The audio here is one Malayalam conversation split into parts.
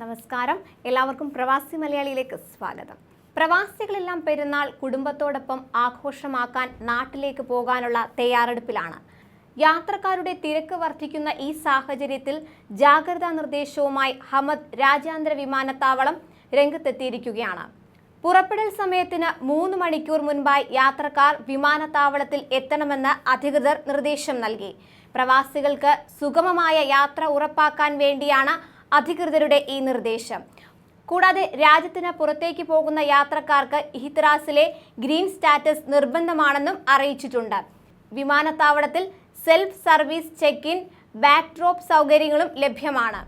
നമസ്കാരം. എല്ലാവർക്കും പ്രവാസി മലയാളിയിലേക്ക് സ്വാഗതം. പ്രവാസികളെല്ലാം പെരുന്നാൾ കുടുംബത്തോടൊപ്പം ആഘോഷമാക്കാൻ നാട്ടിലേക്ക് പോകാനുള്ള തയ്യാറെടുപ്പിലാണ്. യാത്രക്കാരുടെ തിരക്ക് വർദ്ധിക്കുന്ന ഈ സാഹചര്യത്തിൽ ജാഗ്രതാ നിർദ്ദേശവുമായി ഹമദ് രാജ്യാന്തര വിമാനത്താവളം രംഗത്തെത്തിയിരിക്കുകയാണ്. പുറപ്പെടൽ സമയത്തിന് മൂന്ന് മണിക്കൂർ മുൻപായി യാത്രക്കാർ വിമാനത്താവളത്തിൽ എത്തണമെന്ന് അധികൃതർ നിർദ്ദേശം നൽകി. പ്രവാസികൾക്ക് സുഗമമായ യാത്ര ഉറപ്പാക്കാൻ വേണ്ടിയാണ് അധികൃതരുടെ ഈ നിർദ്ദേശം. കൂടാതെ രാജ്യത്തിന് പുറത്തേക്ക് പോകുന്ന യാത്രക്കാർക്ക് ഇഹിത്രാസിലെ ഗ്രീൻ സ്റ്റാറ്റസ് നിർബന്ധമാണെന്നും അറിയിച്ചിട്ടുണ്ട്. വിമാനത്താവളത്തിൽ self service check in backdrop സൗകര്യങ്ങളും ലഭ്യമാണ്.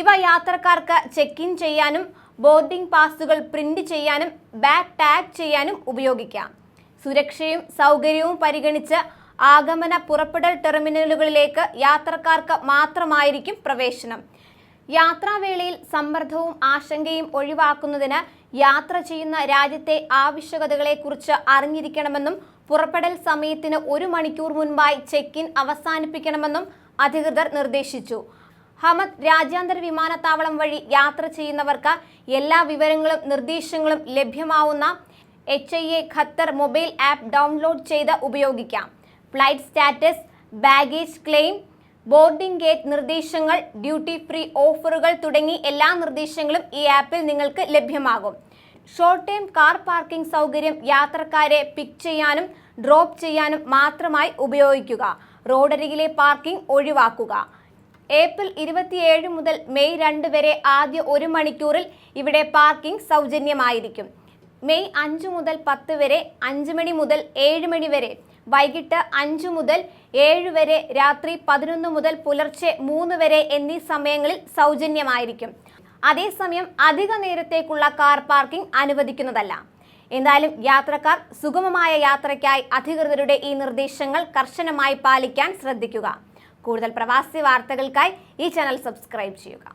ഇവ യാത്രക്കാർക്ക് ചെക്ക് ഇൻ ചെയ്യാനും ബോർഡിംഗ് പാസുകൾ പ്രിന്റ് ചെയ്യാനും ബാക്ക് ടാഗ് ചെയ്യാനും ഉപയോഗിക്കാം. സുരക്ഷയും സൗകര്യവും പരിഗണിച്ച് ആഗമന പുറപ്പെടൽ ടെർമിനലുകളിലേക്ക് യാത്രക്കാർക്ക് മാത്രമായിരിക്കും പ്രവേശനം. യാത്രാവേളയിൽ സമ്മർദ്ദവും ആശങ്കയും ഒഴിവാക്കുന്നതിന് യാത്ര ചെയ്യുന്ന രാജ്യത്തെ ആവശ്യകതകളെക്കുറിച്ച് അറിഞ്ഞിരിക്കണമെന്നും പുറപ്പെടൽ സമയത്തിന് ഒരു മണിക്കൂർ മുൻപായി ചെക്ക് ഇൻ അവസാനിപ്പിക്കണമെന്നും അധികൃതർ നിർദ്ദേശിച്ചു. ഹമദ് രാജ്യാന്തര വിമാനത്താവളം വഴി യാത്ര ചെയ്യുന്നവർക്ക് എല്ലാ വിവരങ്ങളും നിർദ്ദേശങ്ങളും ലഭ്യമാവുന്ന H I A Qatar mobile app download ചെയ്ത് ഉപയോഗിക്കാം. Flight status baggage claim boarding gate നിർദ്ദേശങ്ങൾ ഡ്യൂട്ടി ഫ്രീ ഓഫറുകൾ തുടങ്ങി എല്ലാ നിർദ്ദേശങ്ങളും ഈ ആപ്പിൽ നിങ്ങൾക്ക് ലഭ്യമാകും. ഷോർട്ട് ടൈം കാർ പാർക്കിംഗ് സൗകര്യം യാത്രക്കാരെ പിക്ക് ചെയ്യാനും ഡ്രോപ്പ് ചെയ്യാനും മാത്രമായി ഉപയോഗിക്കുക. റോഡരികിലെ പാർക്കിംഗ് ഒഴിവാക്കുക. ഏപ്രിൽ ഇരുപത്തിയേഴ് മുതൽ മെയ് രണ്ട് വരെ ആദ്യ ഒരു മണിക്കൂറിൽ ഇവിടെ പാർക്കിംഗ് സൗജന്യമായിരിക്കും. മെയ് അഞ്ച് മുതൽ പത്ത് വരെ അഞ്ച് മണി മുതൽ ഏഴ് മണി വരെ. വൈകിട്ട് അഞ്ചു മുതൽ ഏഴ് വരെ രാത്രി പതിനൊന്ന് മുതൽ പുലർച്ചെ മൂന്ന് വരെ എന്നീ സമയങ്ങളിൽ സൗജന്യമായിരിക്കും. അതേസമയം അധിക നേരത്തേക്കുള്ള കാർ പാർക്കിംഗ് അനുവദിക്കുന്നതല്ല. എന്തായാലും യാത്രക്കാർ സുഗമമായ യാത്രയ്ക്കായി അധികൃതരുടെ ഈ നിർദ്ദേശങ്ങൾ കർശനമായി പാലിക്കാൻ ശ്രദ്ധിക്കുക. കൂടുതൽ പ്രവാസി വാർത്തകൾക്കായി ഈ ചാനൽ സബ്സ്ക്രൈബ് ചെയ്യുക.